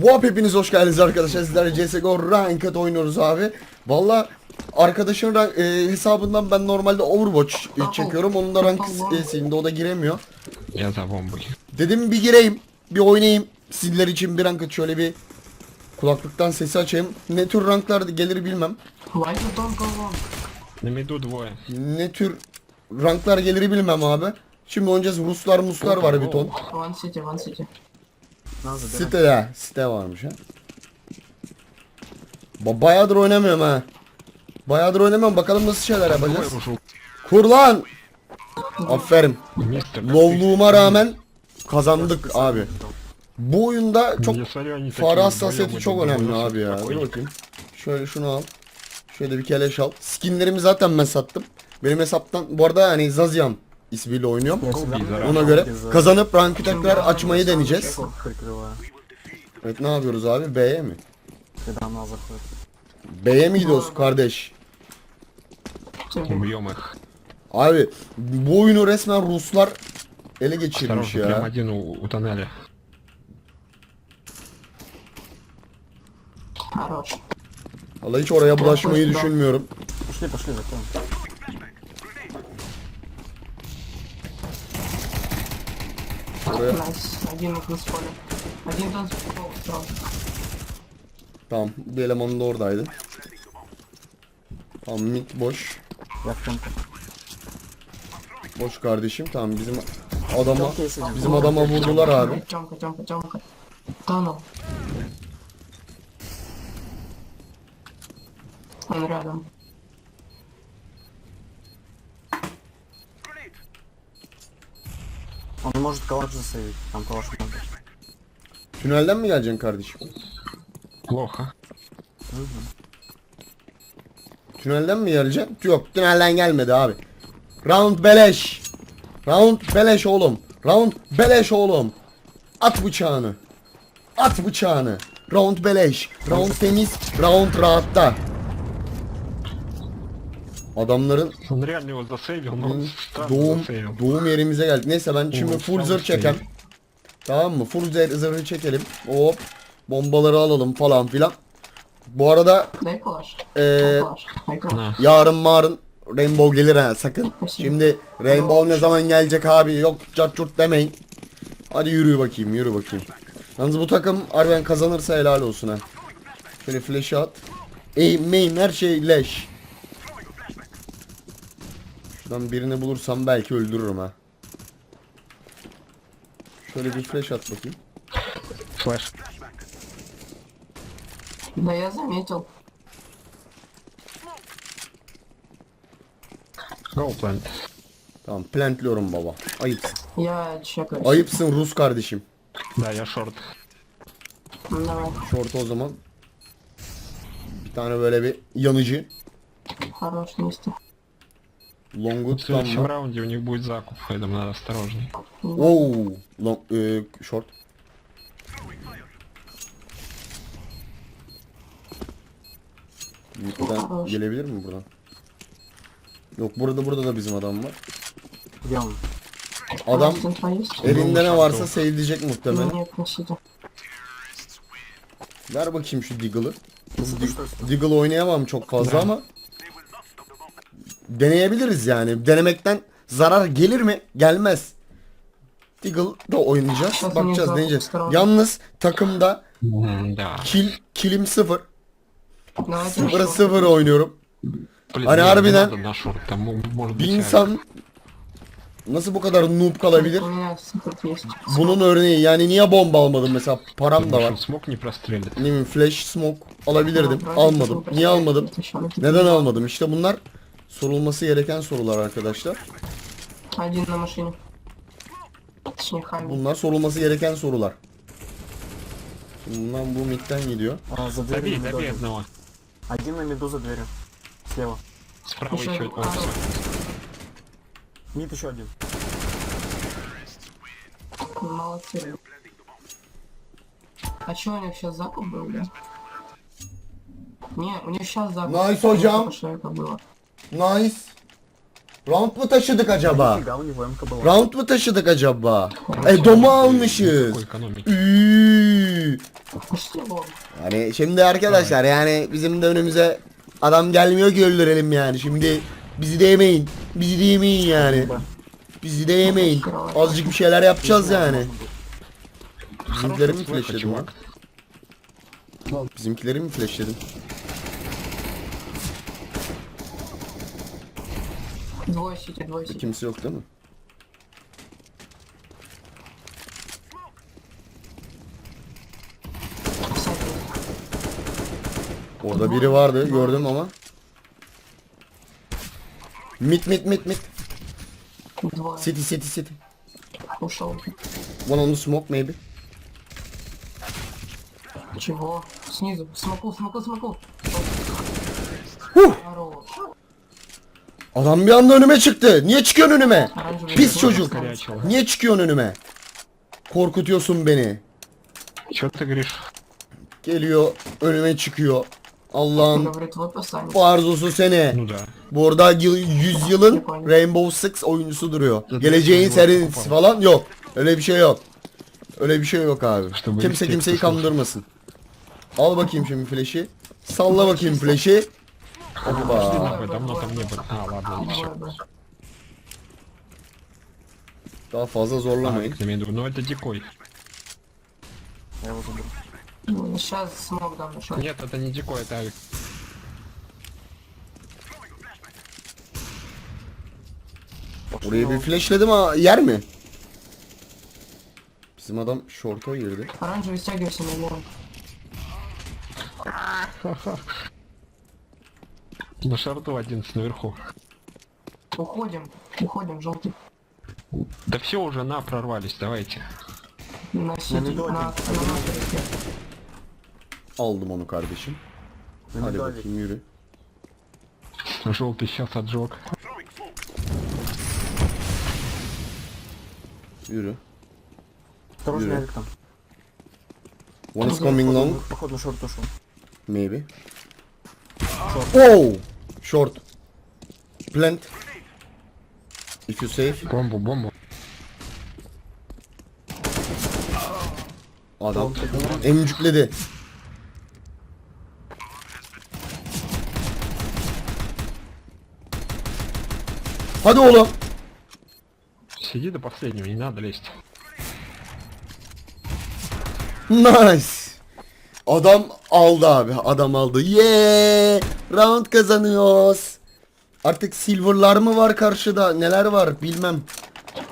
Wop hepiniz hoş geldiniz arkadaşlar. Sizlerle CSGO Ranked oynuyoruz abi. Valla arkadaşın rank, e, hesabından ben normalde Overwatch e, çekiyorum. Onun da rank e, silindi. O da giremiyor. Ya tamam. Dedim bir gireyim. Bir oynayayım. Sizler için bir ranked şöyle bir kulaklıktan sesi açayım. Ne tür ranklar gelir bilmem. Ne tür ranklar gelir bilmem abi. Şimdi oynayacağız Ruslar Muslar var bir ton. Site ya. Site varmış ha. Ba bayağıdır oynamıyorum ha. Bayağıdır oynamıyorum. Bakalım nasıl şeyler yapacağız. Kur lan. Aferin. Lovluğuma rağmen kazandık abi. Bu oyunda çok fare hassasiyeti çok önemli abi ya. Dur bakayım. Şöyle şunu al. Şöyle bir keleş al. Skinlerimi zaten ben sattım. Benim hesaptan bu arada hani Zazian ismiyle oynuyorum. Колби, зараза. Ona göre kazanıp rankı tekrar açmayı deneyeceğiz. Прикрываю, Evet ne yapıyoruz abi? B'ye mi? когда она заходит. B'ye mi gidiyoruz kardeş? Убьем их. Abi bu oyunu resmen Ruslar ele geçirmiş Осторожно, прям ya. один у, у тоннеля. Хорош. Vallahi hiç oraya bulaşmayı düşünmüyorum. Пошли, пошли, закроем. Buraya. Nice. Again it was falling. Again it was wrong. Tamam bir eleman da oradaydı. Tamam mid boş. Yaktım. Boş kardeşim tamam bizim adama bizim adama vurdular abi. Jump jump jump. Tunnel. Ömür adam. может калаш засейвить, там калаш может. Tünelden mi geleceksin kardeşim? Плохо. Tünelden mi geleceksin? Yok tünelden gelmedi abi. Round beleş. Round beleş oğlum. Round beleş oğlum. At bıçağını. At bıçağını. Round beleş. Round temiz. Round rahatta. Adamların Он реально его засейвил, но он странно doğum засейвил. doğum yerimize geldik. Neyse ben şimdi Oo, full tam zırh şey. çekem. Tamam mı? Full zırh, zırhı çekelim. Hop. Bombaları alalım falan filan. Bu arada Дай калаш. eee Калаш. Дай калаш. На. Yarın marın Rainbow gelir ha sakın. Şimdi Rainbow ne zaman gelecek abi yok cart curt demeyin. Hadi yürü bakayım yürü bakayım. Yalnız bu takım harbiden kazanırsa helal olsun ha. Şöyle flash at. Aim main her şey leş. Şuradan birini bulursam belki öldürürüm ha. Şöyle bir flash at bakayım. Флэш. Да я заметил. Go plant. Tamam plantliyorum baba. Ayıpsın. Я чекаю. Ayıpsın Rus kardeşim. Да, я шорт. Ну, Давай. Short o zaman. Bir tane böyle bir yanıcı. Хорош место. Longu В следующем tutan раунде у них будет закуп, поэтому надо осторожней. Oo, long, e, short. Buradan gelebilir mi buradan? Yok burada burada da bizim adam var. Где он? Adam Центра есть? elinde ne varsa sevdicek muhtemelen. Нет, на сити. Ver bakayım şu Deagle'ı. Если ты что, что? Deagle oynayamam çok fazla ama deneyebiliriz yani. Denemekten zarar gelir mi? Gelmez. Eagle da oynayacağız. Bakacağız deneyeceğiz. Yalnız takımda kil, kilim sıfır. Sıfıra sıfır oynuyorum. Hani harbiden bir insan nasıl bu kadar noob kalabilir? Bunun örneği yani niye bomba almadım mesela param da var. Flash smoke alabilirdim almadım. Niye almadım? Neden almadım? İşte bunlar sorulması gereken sorular arkadaşlar. Один на машине. Точнее, Хамми. Bunlar sorulması gereken sorular. Şimdi bundan bu midden gidiyor. А, за дверью Добей, на добей меду. одного. Один на меду за дверью. Слева. Справа Еще еще... один. О, всё. Мид еще один. Молодцы. А чё у них сейчас закуп был, да? Не, у них сейчас закуп. Найс, hocam. Только что это было. Nice. Round mı taşıdık acaba? Round mı taşıdık acaba? E domu almışız. Yani şimdi arkadaşlar yani bizim de önümüze adam gelmiyor ki öldürelim yani. Şimdi bizi de yemeyin. Bizi de yemeyin yani. Bizi de yemeyin. Azıcık bir şeyler yapacağız yani. Bizimkileri mi flashledin lan? Bizimkileri mi flashledin? Двое сити, двое сити. Kimse yok değil mi? Сайт. Orada biri vardı gördüm ama. Mit mit mit mit. Двое. City city city. Ушел. One on the smoke maybe. Чего? Снизу. Смоку, смоку, смоку. Huh. Хорош. Adam bir anda önüme çıktı. Niye çıkıyorsun önüme? Оранжевый. Pis двое. çocuk. Горячего. Niye çıkıyorsun önüme? Korkutuyorsun beni. Чё ты говоришь? Geliyor önüme çıkıyor. Allah'ın Говорит, вы посланник. arzusu seni. Ну да. Burada yıl, 100 yılın Rainbow Six oyuncusu duruyor. Geleceğin serinlisi falan yok. Öyle bir şey yok. Öyle bir şey yok abi. İşte bu Kimse istek kimseyi kısmı. kandırmasın. Al bakayım şimdi flash'i. Salla bakayım flash'i. Пошли Hoppa. нахуй, давно там не было. А, ладно, все. Двое, двое. Daha fazla zorlamayın. Я имею в виду, ну это дикой. Я его заберу. Сейчас смог дам еще. Нет, это не дикой, это авик. Oraya bir flashledim ama yer mi? Bizim adam short'a girdi. Оранжевый стягивайся на него. На шарту 11 наверху. Уходим. Уходим, желтый. Да все уже на прорвались, давайте. На меду На, на, на, Aldım onu kardeşim. На Hadi медали. bakayım yürü. Желтый сейчас отжег. Yürü. Осторожно, Юрий. Ярик там. One is coming long. Походу, походу на шорт ушел. Maybe. Oh! Short. Plant. If you safe. Бомбу, бомбу. Adam emcükledi. Hadi oğlum. Сиди до последнего, не надо лезть. Nice. Adam aldı abi. Adam aldı. Yeah! Round kazanıyoruz. Artık silver'lar mı var karşıda? Neler var bilmem.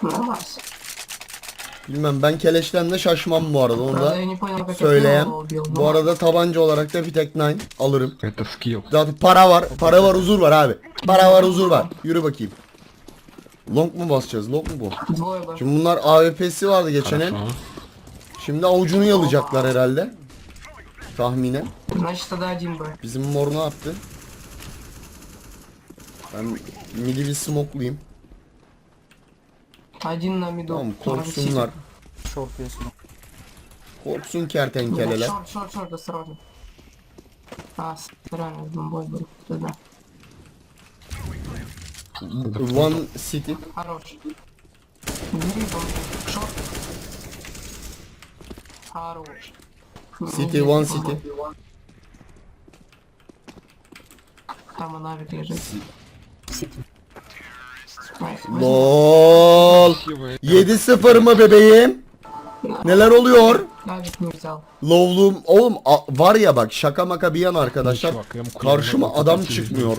Нормас. Bilmem ben keleşten de şaşmam bu arada. Onu Правда, da я не понял, как я söyleyeyim. первого убил. Bu но- arada tabanca olarak da bir tek nine alırım. Это скилл. Zaten para var. Para var huzur var abi. Para var huzur var. Yürü bakayım. Long mu basacağız? Long mu bu? Двое бы. Şimdi bunlar AWP'si vardı geçen el. Хорошо. Şimdi avucunu yalayacaklar herhalde. Tahminen. Значит, тогда один бы. Bizim mor ne yaptı? Ben midi bir smoke'layım. Один на миду. Tamam Может, korksunlar. Шорт есть. Korksun сити. kertenkeleler. Шорт, шорт, шорт, осторожно. А, реально, бомбой был. Да. One city. Хорош. Бери бомбу. Шорт. Хорош. City, one city. Tamam abi LOL. 7-0 mı bebeğim? Neler oluyor? Lovluğum oğlum var ya bak şaka maka bir yan arkadaşlar karşıma adam çıkmıyor.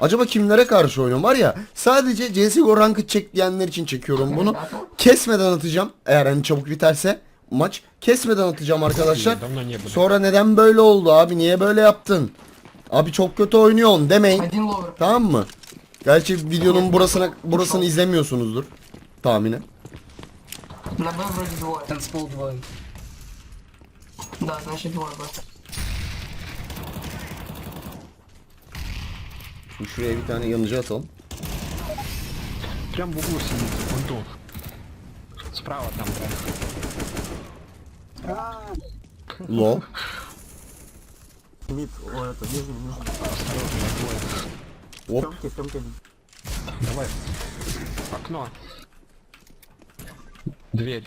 Acaba kimlere karşı oynuyorum var ya sadece CSGO rankı çek diyenler için çekiyorum bunu. Kesmeden atacağım eğer hani çabuk biterse maç. Kesmeden atacağım arkadaşlar. Давно не были. Sonra neden böyle oldu abi niye böyle yaptın? Abi çok kötü oynuyorsun demeyin. Один ловер. Tamam mı? Gerçi videonun burasına burasını izlemiyorsunuzdur. Tahminen. На Б вроде двое. Танцпол двое. Да, значит двое Б. Şimdi şuraya bir tane yanıcı atalım. Прям в углу сидит, вон тут. Справа там, да. Low. Мид, о, это, нижний, нижний. Осторожно, двое. Hop. Темки, темки. Давай. Окно. Дверь.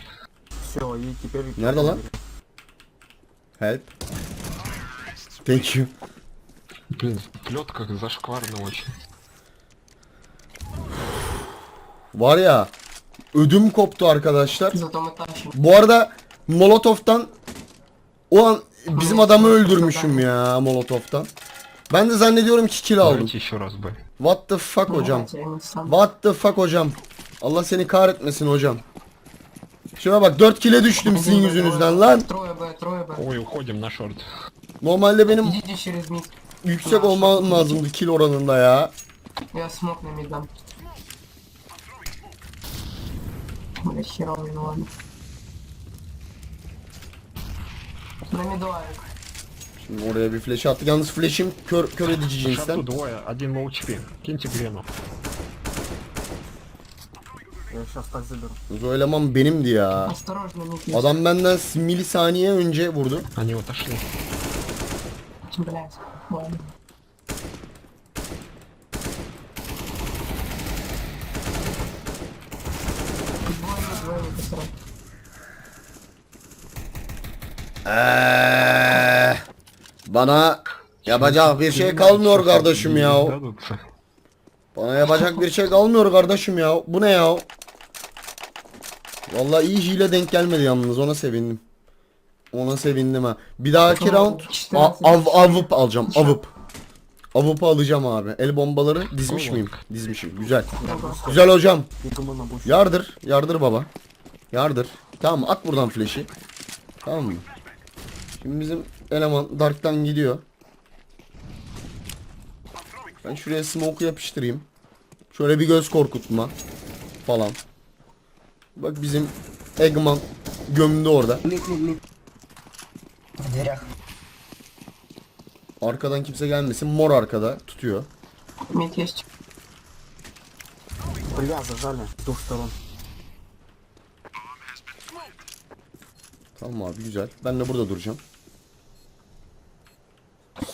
Все, и теперь... Nerede lan? Help. Thank you. Блин, в плетках зашкварно очень. Var ya ödüm koptu arkadaşlar. Bu arada Molotov'tan o an bizim adamı öldürmüşüm ya Molotov'tan. Ben de zannediyorum ki kill aldım. Давайте еще раз бы. What the fuck hocam? Давайте, я не сам. What the fuck hocam? Allah seni kahretmesin hocam. Şuna bak 4 kile düştüm sizin Один Б, yüzünüzden трое, lan. Трое Б, трое Б. Ой, уходим на шорт. Normalde benim Идите через мид. yüksek olmam lazımdı kill oranında ya. Я смог на мид дам. Бля, херовый, ну ладно. На миду Арик. Şimdi oraya bir flash attık. Yalnız flash'im kör, kör edici В шорту cinsten. двое, один low HP. Киньте Грену. Я сейчас так заберу. O eleman benimdi ya. Осторожно, мид есть. Adam benden milisaniye önce vurdu. Они отошли. Блядь, ладно. Ee, bana yapacak bir şey kalmıyor kardeşim ya. Bana yapacak bir şey kalmıyor kardeşim ya. Bu ne ya? Vallahi iyi hile denk gelmedi yalnız ona sevindim. Ona sevindim ha. Bir dahaki round av avıp alacağım avıp. Avıp'ı alacağım abi. El bombaları dizmiş miyim? Dizmişim. Güzel. Güzel hocam. Yardır. Yardır baba. Yardır. Tamam at buradan flash'i. Tamam mı? Şimdi bizim eleman Dark'tan gidiyor. Ben şuraya smoke yapıştırayım. Şöyle bir göz korkutma falan. Bak bizim Eggman gömdü orada. Мид, мид, мид. В дверях. Arkadan kimse gelmesin. Mor arkada tutuyor. Мид есть. Бля, зажали. С двух сторон. Tamam abi güzel. Ben de burada duracağım.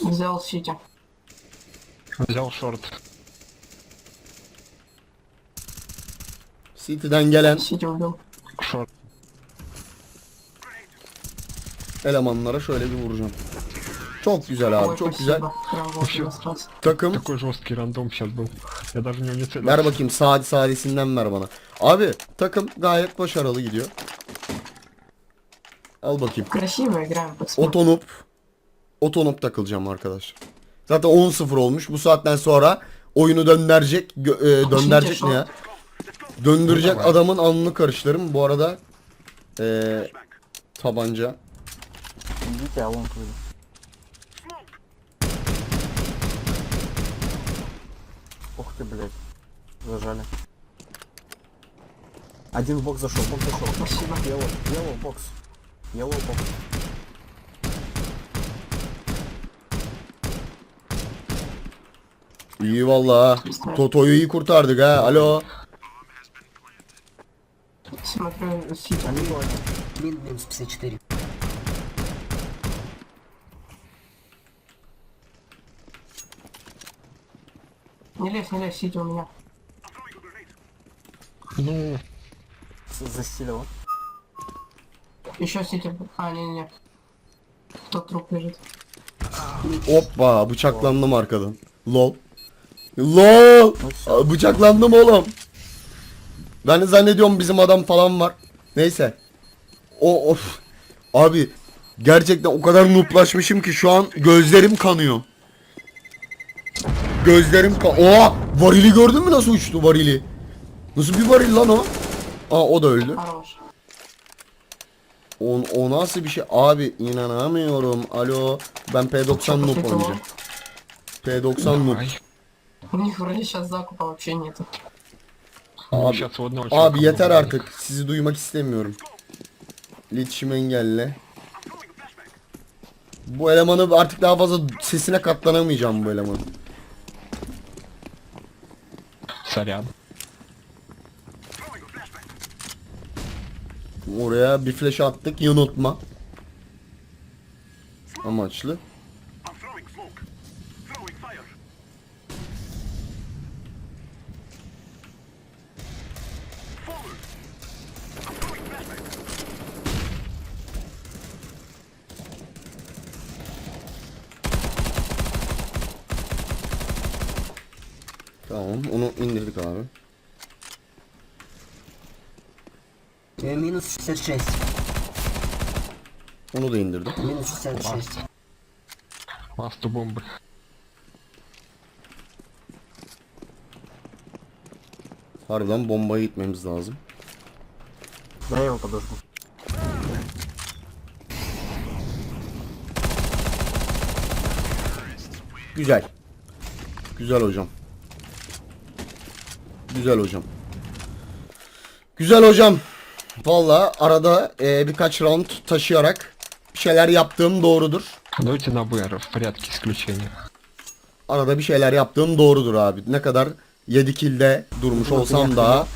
Взял Сити. Взял шорт. City'den gelen Сити убил. Шорт. elemanlara şöyle bir vuracağım. Çok güzel abi Ой, çok спасибо. güzel. Прям вот Вообще. насраться. Takım Такой жесткий рандом сейчас был. Я даже в него не целился. Ver bakayım Sadi Sadisinden ver bana. Abi takım gayet başarılı gidiyor. Al bakayım. Красиво играем, пацаны. Otonup. Otonup takılacağım arkadaşlar. Zaten 10-0 olmuş. Bu saatten sonra oyunu döndürecek. gö- e, döndürecek ne ya? Döndürecek adamın alnını karıştırırım. Bu arada e, tabanca. Идите, а вон твой. Ух ты, блядь. Зажали. Один в бокс зашел, бокс зашел. Спасибо. Yellow, yellow бокс. Yellow бокс. İyi vallahi. ha. Toto'yu iyi kurtardık ha. Alo. Смотрю, Сити. Они два. Мид минус 54. Не лезь, не лезь, Сити у меня. Ну, С- Застилило. Еще Сити. А, не-не-не. Тот труп лежит. Hoppa bıçaklandım arkadan. Lol. Lol. Bıçaklandım oğlum. Ben de zannediyorum bizim adam falan var. Neyse. O of. Abi gerçekten o kadar nuplaşmışım ki şu an gözlerim kanıyor. Gözlerim kan. Oha! Varili gördün mü nasıl uçtu varili? Nasıl bir varil lan o? Aa o da öldü. O, o nasıl bir şey? Abi inanamıyorum. Alo. Ben P90 noob olacağım. P90 noob. ай. У них вроде сейчас закупа вообще нету. Ну, Abi, сейчас у одного abi человека yeter много artık. Sizi duymak istemiyorum. İletişim engelle. Bu elemanı artık daha fazla sesine katlanamayacağım bu elemanın. Сорян. Oraya bir flash attık yanıltma. Amaçlı. 380 Onu da indirdim. 1383. Bastı bomba. Harbiden bombaya gitmemiz lazım. Buraya mı kadar? Güzel. Güzel hocam. Güzel hocam. Güzel hocam. Valla arada e, birkaç round taşıyarak bir şeyler yaptığım doğrudur. Давайте на БР в порядке исключения. Arada bir şeyler yaptığım doğrudur abi. Ne kadar 7 kilde durmuş olsam da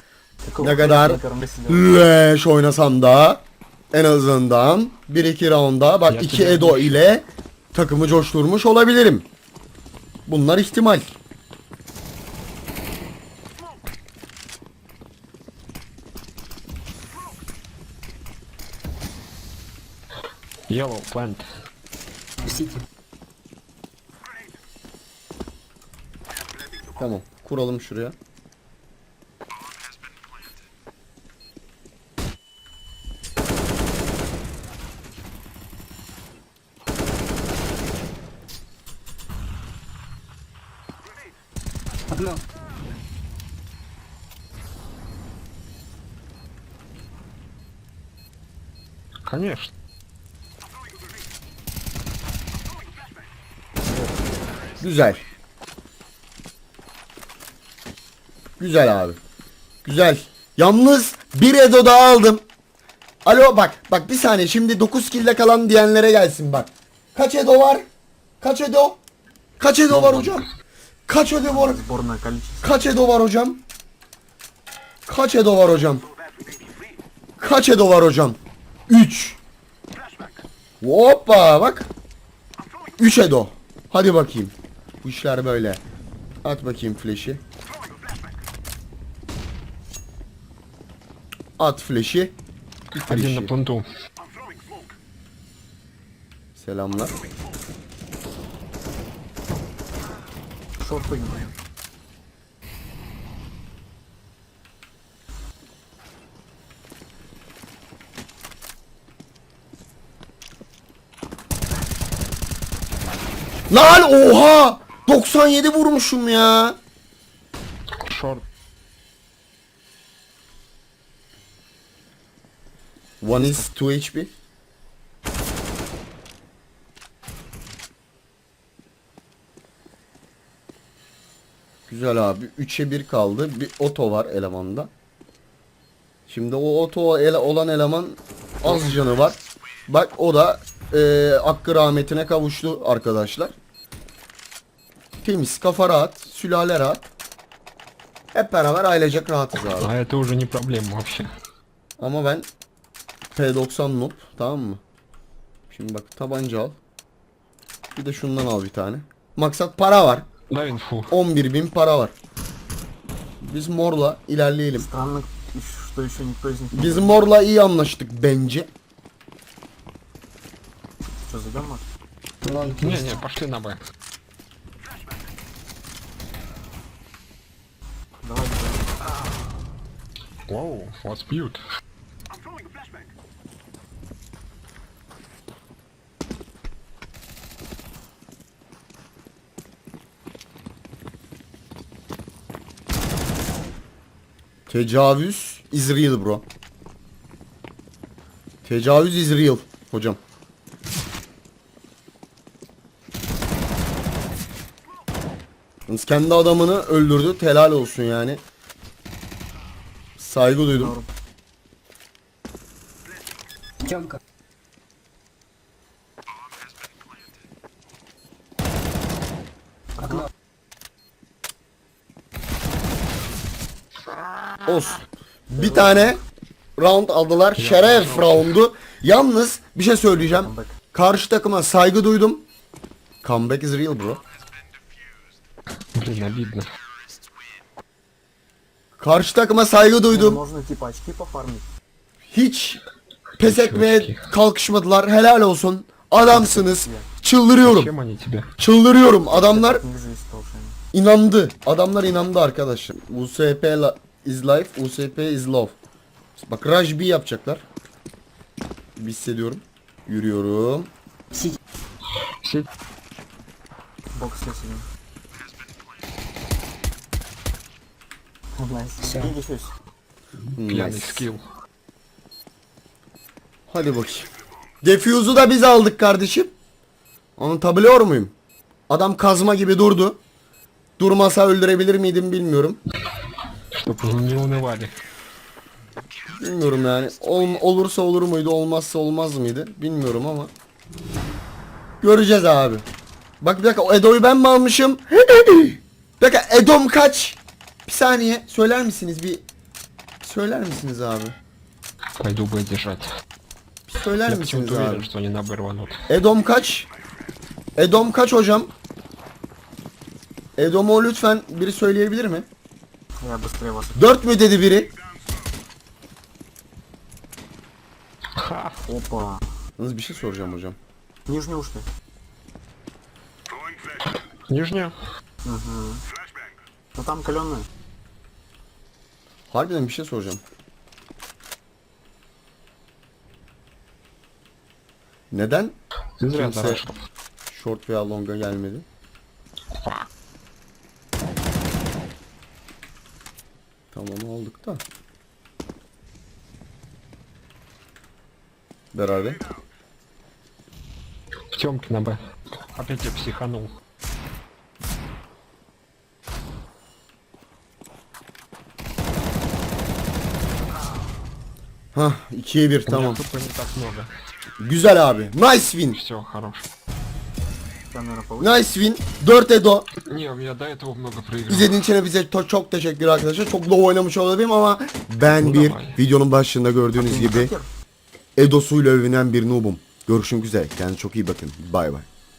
Какого Ne хуя kadar ты на первом месте делаешь? leş oynasam da en azından 1-2 rounda bak Ya 2 güzel. Edo ile takımı coşturmuş olabilirim. Bunlar ihtimal. Plant. Сити. Tamam. Kuralım şuraya. Окно. Конечно. Güzel. Güzel abi. Güzel. Yalnız bir Edo daha aldım. Alo bak bak bir saniye şimdi 9 kilde kalan diyenlere gelsin bak. Kaç Edo var? Kaç Edo? Kaç Edo var hocam? Kaç Edo var? Kaç Edo var hocam? Kaç Edo var hocam? Kaç Edo var hocam? 3. Hoppa bak. 3 Edo. Hadi bakayım. Bu işler böyle. At bakayım flash'i. At flash'i. Bitir Один işi. на планту. Selamlar. Шорт прыгнул. Lan oha! 97 vurmuşum ya. Short. One is 2 HP. Güzel abi. 3'e 1 kaldı. Bir oto var elemanda. Şimdi o oto ele olan eleman az canı var. Bak o da e, hakkı rahmetine kavuştu arkadaşlar. Temiz, kafa rahat, sülale rahat. Hep beraber ailecek rahatız abi. А это уже не проблема вообще. Ama ben P90 noob tamam mı? Şimdi bak tabanca al. Bir de şundan al bir tane. Maksat para var. Дай инфу. 11.000 para var. Biz morla ilerleyelim. Странно, что еще никто из них не Biz morla iyi anlaştık bence. Что, зайдем, может? Лонг Не, есть. не, пошли на Б. Daha güzel. Wow, was built? Tecavüz is real bro. Tecavüz is real hocam. Kendi adamını öldürdü. Helal olsun yani. Saygı duydum. Kanka. Olsun. Bir tane round aldılar. Şeref roundu. Yalnız bir şey söyleyeceğim. Karşı takıma saygı duydum. Comeback is real bro. Видно, видно. Karşı takıma saygı duydum. Hiç pes etmeye kalkışmadılar. Helal olsun. Adamsınız. Çıldırıyorum. Çıldırıyorum. Adamlar inandı. Adamlar inandı arkadaşlar. USP is life, USP is love. Bak Raj B yapacaklar. Bir hissediyorum. Yürüyorum. Все Бокс 7. Hmm, nice. Skill. Hadi bakayım. Defuse'u da biz aldık kardeşim. Onu Anlatabiliyor muyum? Adam kazma gibi durdu. Durmasa öldürebilir miydim bilmiyorum. Dokuzuncu ne vardı? Bilmiyorum yani. Ol, olursa olur muydu, olmazsa olmaz mıydı bilmiyorum ama. Göreceğiz abi. Bak bir dakika Edo'yu ben mi almışım? bir dakika Edom kaç? Bir saniye söyler misiniz bir söyler misiniz abi? Пойду бы держать. Bir söyler Я misiniz почему-то уверен, abi? что они на Б рванут. Edom kaç? Edom kaç hocam? Edom'u lütfen biri söyleyebilir mi? Я быстрее вас. 4 mü dedi biri? Опа. Yalnız bir şey soracağım hocam. Нижний ушли. Нижняя. Ну там каленая. Harbiden bir şey soracağım. Neden Ты зря Kimse- зарашил. short veya long'a gelmedi? Tamam aldık da. Beraber. Темки на Б. Опять я психанул. Hah 2'ye 1 У меня tamam. тупо не так много. Güzel abi. Nice win. Все, хорош. Камера получится. Nice win. 4 Edo. Не, у меня до этого много проигрывал. İzlediğin için bize to- çok teşekkür arkadaşlar. Çok low oynamış olabilirim ama ben bir videonun başında gördüğünüz gibi Edosuyla övünen bir noobum. Görüşmek üzere. Kendinize çok iyi bakın. Bay bay.